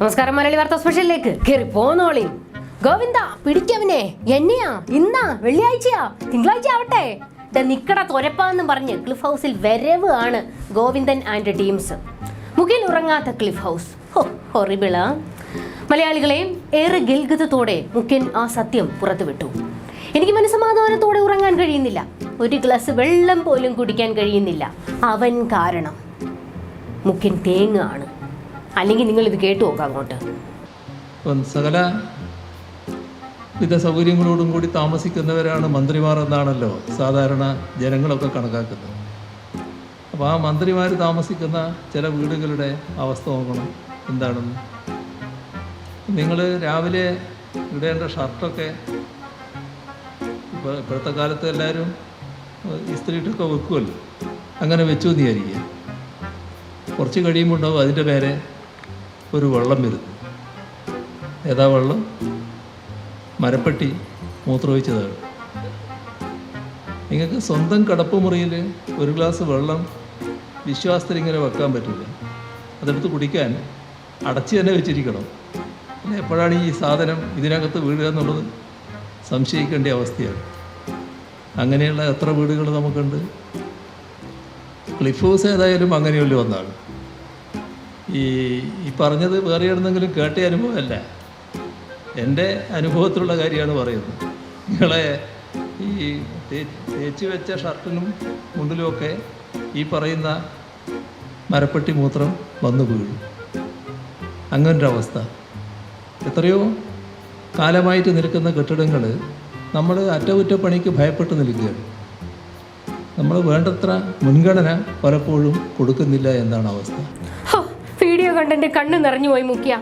നമസ്കാരം മലയാളി വാർത്ത സ്പെഷ്യലിലേക്ക്. കയറി പോന്നോളി ഗോവിന്ദ പിടിക്കവനെ എന്നെയാ? ഇന്നാ വെള്ളിയാഴ്ചയാ. തിങ്കളാഴ്ച ആവട്ടെ. നിക്കട തൊരപ്പാന്ന് പറഞ്ഞ് ക്ലിഫ് ഹൗസിൽ വരവ് ആണ് ഗോവിന്ദൻ ആൻഡ് ടീംസ്. മുഖിൽ ഉറങ്ങാത്ത ക്ലിഫ് ഹൗസ് ഹൊറിബിള മലയാളികളെ ഏറെ ഗൽഗതത്തോടെ മുഖ്യൻ ആ സത്യം പുറത്തുവിട്ടു എനിക്ക് മനസ്സമാധാനത്തോടെ ഉറങ്ങാൻ കഴിയുന്നില്ല. ഒരു ഗ്ലാസ് വെള്ളം പോലും കുടിക്കാൻ കഴിയുന്നില്ല. അവൻ കാരണം മുഖ്യൻ തേങ്ങാണ്. അല്ലെങ്കിൽ നിങ്ങൾ ഇത് കേട്ടു നോക്കാം അങ്ങോട്ട്. സകല വിധ സൗകര്യങ്ങളോടും കൂടി താമസിക്കുന്നവരാണ് മന്ത്രിമാർ എന്നാണല്ലോ സാധാരണ ജനങ്ങളൊക്കെ കണക്കാക്കുന്നത്. അപ്പോൾ ആ മന്ത്രിമാർ താമസിക്കുന്ന ചില വീടുകളുടെ അവസ്ഥ നോക്കണം. എന്താണെന്ന്? നിങ്ങൾ രാവിലെ ഇടേണ്ട ഷർട്ടൊക്കെ ഇപ്പോൾ ഇപ്പോഴത്തെ കാലത്ത് എല്ലാവരും ഇസ്ത്രീട്ടൊക്കെ വെക്കുമല്ലോ അങ്ങനെ വെച്ചു എന്ന് വിചാരിക്കുക. കുറച്ച് കഴിയുമ്പോൾ ഉണ്ടാവും അതിന്റെ പേരെ ഒരു വെള്ളം വരുന്നു ഏതാ വെള്ളം? മരപ്പെട്ടി മൂത്രമൊഴിച്ചതാണ് നിങ്ങൾക്ക് സ്വന്തം കടപ്പുമുറിയിൽ ഒരു ഗ്ലാസ് വെള്ളം വിശ്വാസത്തിൽ ഇങ്ങനെ വെക്കാൻ പറ്റില്ല. അതെടുത്ത് കുടിക്കാൻ അടച്ചു തന്നെ വെച്ചിരിക്കണം. അല്ല എപ്പോഴാണ് ഈ സാധനം ഇതിനകത്ത് വീഴുക എന്നുള്ളത് സംശയിക്കേണ്ട അവസ്ഥയാണ്. അങ്ങനെയുള്ള എത്ര വീടുകൾ നമുക്കുണ്ട്? ക്ലിഫ് ഹൗസ് ഏതായാലും അങ്ങനെയുള്ള ഒന്നാണ്. ഈ ഈ പറഞ്ഞത് വേറെ എവിടെന്നെങ്കിലും കേട്ട അനുഭവമല്ല. എന്റെ അനുഭവത്തിലുള്ള കാര്യമാണ് പറയുന്നത്. നിങ്ങളെ ഈ തേച്ച് വെച്ച ഷർട്ടിലും മുണ്ടിലുമൊക്കെ ഈ പറയുന്ന മരപ്പെട്ടി മൂത്രം വന്നു വീഴും. അങ്ങനൊരവസ്ഥ. എത്രയോ കാലമായിട്ട് നിൽക്കുന്ന കെട്ടിടങ്ങൾ നമ്മൾ അറ്റകുറ്റപ്പണിക്ക് ഭയപ്പെട്ട് നിൽക്കുകയാണ്. നമ്മൾ വേണ്ടത്ര മുൻഗണന പലപ്പോഴും കൊടുക്കുന്നില്ല എന്നാണ് അവസ്ഥ. കണ്ടെന്റെ കണ്ണ് നിറഞ്ഞുപോയി മുഖ്യ.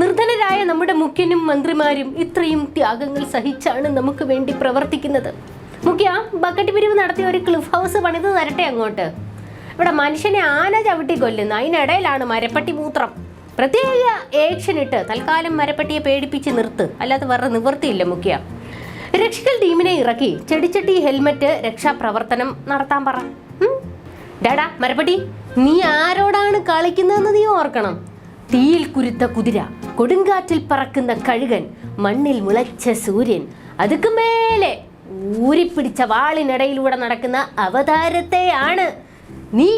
നിർധനരായ നമ്മുടെ മുഖ്യനും മന്ത്രിമാരും ഇത്രയും ത്യാഗങ്ങൾ സഹിച്ചാണ് നമുക്ക് വേണ്ടി പ്രവർത്തിക്കുന്നത്. മുഖ്യ ബക്കറ്റ് പിരിവ് നടത്തിയ ഒരു ക്ലിഫ് ഹൗസ് പണിത് തരട്ടെ അങ്ങോട്ട്. ഇവിടെ മനുഷ്യനെ ആന ചവിട്ടി കൊല്ലുന്നു അതിനിടയിലാണ് മരപ്പട്ടി മൂത്രം. പ്രത്യേക ഏക്ഷൻ ഇട്ട് തൽക്കാലം മരപ്പട്ടിയെ പേടിപ്പിച്ച് നിർത്ത്. അല്ലാതെ വേറെ നിവൃത്തിയില്ല മുഖ്യ. രക്ഷിക്കൽ ടീമിനെ ഇറക്കി. ചെടിച്ചട്ടി ഹെൽമെറ്റ് രക്ഷാപ്രവർത്തനം നടത്താൻ പറ? ഡാടാ മരപ്പട്ടി നീ ആരോടാണ് കളിക്കുന്നതെന്ന് നീ ഓർക്കണം. തീയിൽ കുരുത്ത കുതിര കൊടുങ്കാറ്റിൽ പറക്കുന്ന കഴുകൻ മണ്ണിൽ മുളച്ച സൂര്യൻ അതുക്ക് മേലെ ഊരിപ്പിടിച്ച വാളിനിടയിലൂടെ നടക്കുന്ന അവതാരത്തെയാണ് നീ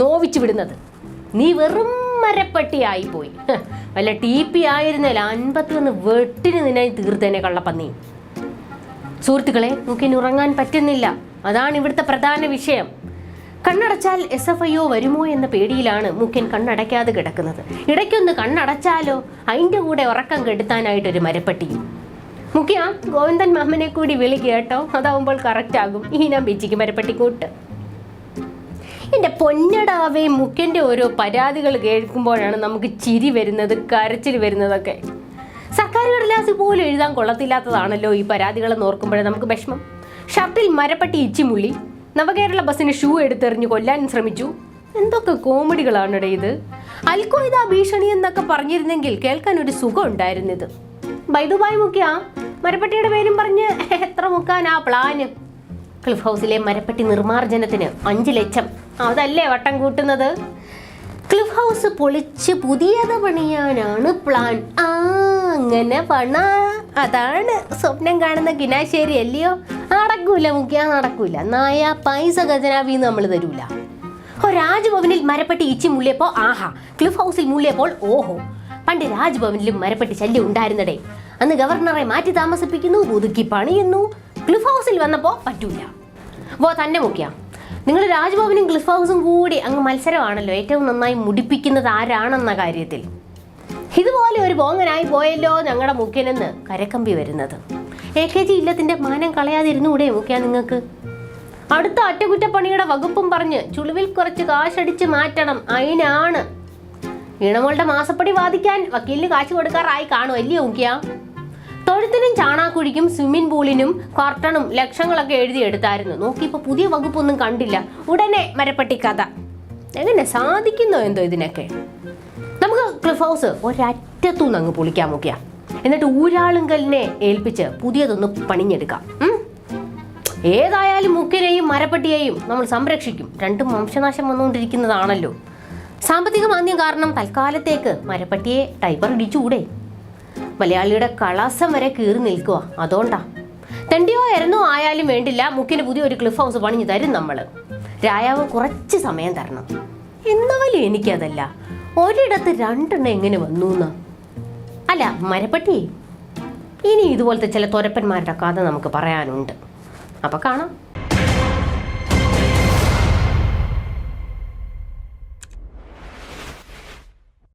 നോവിച്ചു വിടുന്നത്. നീ വെറും മരപ്പട്ടിയായി പോയി. വല്ല ടി പി ആയിരുന്നല്ല അൻപത്തി ഒന്ന് വെട്ടിന് നിന്നെ തീർത്തേനെ കള്ളപ്പന്നി. സുഹൃത്തുക്കളെ നമുക്കിനി ഉറങ്ങാൻ പറ്റുന്നില്ല. അതാണ് ഇവിടുത്തെ പ്രധാന വിഷയം. കണ്ണടച്ചാൽ എസ് എഫ് ഐ ഒ വരുമോ എന്ന പേടിയിലാണ് മുഖ്യൻ കണ്ണടയ്ക്കാതെ കിടക്കുന്നത്. ഇടയ്ക്കൊന്ന് കണ്ണടച്ചാലോ? അതിന്റെ കൂടെ ഉറക്കം കെടുത്താനായിട്ടൊരു മരപ്പട്ടിയും മുഖ്യ ഗോവിന്ദൻ മാമനെ കൂടി വിളി കേട്ടോ? അതാവുമ്പോൾ കറക്റ്റ് ആകും. ഈ ഞാൻ ബീച്ചിക്ക് മരപ്പട്ടി കൂട്ട്. എന്റെ പൊന്നടാവേ മുഖ്യന്റെ ഓരോ പരാതികൾ കേൾക്കുമ്പോഴാണ് നമുക്ക് ചിരി വരുന്നത് കരച്ചിൽ വരുന്നതൊക്കെ. സർക്കാർ കടലാസിൽ പോലും എഴുതാൻ കൊള്ളത്തില്ലാത്തതാണല്ലോ ഈ പരാതികൾ ഓർക്കുമ്പോഴേ നമുക്ക് വിഷമം. ഷർട്ടിൽ മരപ്പട്ടി ഇച്ചിമുള്ളി നവകേരള ബസ്സിന് ഷൂ എടുത്തെറിഞ്ഞ് കൊല്ലാൻ ശ്രമിച്ചു. എന്തൊക്കെ കോമഡികളാണിടെ ഇത്. അൽക്കോയിത ഭീഷണി എന്നൊക്കെ പറഞ്ഞിരുന്നെങ്കിൽ കേൾക്കാൻ ഒരു സുഖം ഉണ്ടായിരുന്നിത്. ബൈദുബായ് മുഖ്യ മരപ്പട്ടിയുടെ പേരും പറഞ്ഞ് എത്ര ആ പ്ലാന്. ക്ലിഫ് ഹൗസിലെ മരപ്പട്ടി നിർമ്മാർജനത്തിന് അഞ്ച് ലക്ഷം. അതല്ലേ വട്ടം കൂട്ടുന്നത്. ക്ലിഫ് ഹൗസ് പൊളിച്ച് പുതിയത് പണിയാനാണ് പ്ലാൻ. ആ അങ്ങനെ പണ. അതാണ് സ്വപ്നം കാണുന്ന കിനാശ്ശേരി അല്ലയോ? നടക്കൂല മുഖ്യ നടക്കൂല. നായ പൈസ ഖജനാവിന്ന് നമ്മൾ തരൂല. രാജ്ഭവനിൽ മരപ്പെട്ടി ഇച്ചി മുള്ളിയപ്പോ ആഹാ. ക്ലിഫ് ഹൗസിൽ മുള്ളിയപ്പോൾ ഓഹോ. പണ്ട് രാജ്ഭവനിലും മരപ്പെട്ടി ശല്യം ഉണ്ടായിരുന്നടേ. അന്ന് ഗവർണറെ മാറ്റി താമസിപ്പിക്കുന്നു പുതുക്കി പണിയുന്നു. ക്ലിഫ് ഹൗസിൽ വന്നപ്പോൾ പറ്റൂല. വോ തന്നെ മുഖ്യ നിങ്ങൾ രാജ്ഭവനും ക്ലിഫ് ഹൗസും കൂടി അങ്ങ് മത്സരമാണല്ലോ. ഏറ്റവും നന്നായി മുടിപ്പിക്കുന്നത് ആരാണെന്ന കാര്യത്തിൽ. ഇതുപോലെ ഒരു ബോങ്ങനായി പോയല്ലോ ഞങ്ങളുടെ മുഖ്യനെന്ന് കരക്കമ്പി വരുന്നത്. എ കെ ജി ഇല്ലത്തിന്റെ മാനം കളയാതിരുന്നുകൂടെ മുഖ്യ നിങ്ങൾക്ക്? അടുത്ത അറ്റകുറ്റപ്പണിയുടെ വകുപ്പും പറഞ്ഞ് ചുളിവിൽ കുറച്ച് കാശടിച്ച് മാറ്റണം. അതിനാണ് ഇണമോളുടെ മാസപ്പടി വാദിക്കാൻ വക്കീലിന് കാശ് കൊടുക്കാറായി കാണും. അല്ലേ മുഖ്യ തൊഴുത്തിനും ചാണാക്കുഴിക്കും സ്വിമ്മിംഗ് പൂളിനും കർട്ടണും ലക്ഷങ്ങളൊക്കെ എഴുതി എടുത്തായിരുന്നു. നോക്കിയപ്പോൾ പുതിയ വകുപ്പൊന്നും കണ്ടില്ല. ഉടനെ മരപ്പട്ടി കഥ എങ്ങനെ സാധിക്കുന്നോ എന്തോ ഇതിനൊക്കെ? നമുക്ക് ക്ലിഫ് ഹൗസ് ഒരറ്റത്തുനിന്ന് അങ്ങ് പൊളിക്കാൻ നോക്കിയ എന്നിട്ട് ഊരാളുങ്കലിനെ ഏൽപ്പിച്ച് പുതിയതൊന്ന് പണിഞ്ഞെടുക്കാം. ഏതായാലും മുക്കിനെയും മരപ്പട്ടിയെയും നമ്മൾ സംരക്ഷിക്കും. രണ്ടും വംശനാശം വന്നുകൊണ്ടിരിക്കുന്നതാണല്ലോ. സാമ്പത്തിക മാന്ദ്യം കാരണം തൽക്കാലത്തേക്ക് മരപ്പട്ടിയെ ടൈപ്പർ ഇടിച്ചുകൂടെ? മലയാളിയുടെ കളാസം വരെ കീറി നിൽക്കുക അതുകൊണ്ടാ. തെണ്ടിയോ എരന്നോ ആയാലും വേണ്ടില്ല മുക്കിന് പുതിയൊരു ക്ലിഫ് ഹൗസ് പണിഞ്ഞു തരും നമ്മൾ രായാവ് കുറച്ച് സമയം തരണം. എന്നാലും എനിക്കതല്ല. ഒരിടത്ത് രണ്ടെണ്ണം എങ്ങനെ വന്നു എന്ന്? അല്ല മരപ്പട്ടി. ഇനി ഇതുപോലത്തെ ചില തുരപ്പന്മാരുടെ കഥ നമുക്ക് പറയാനുണ്ട്. അപ്പോൾ കാണാം.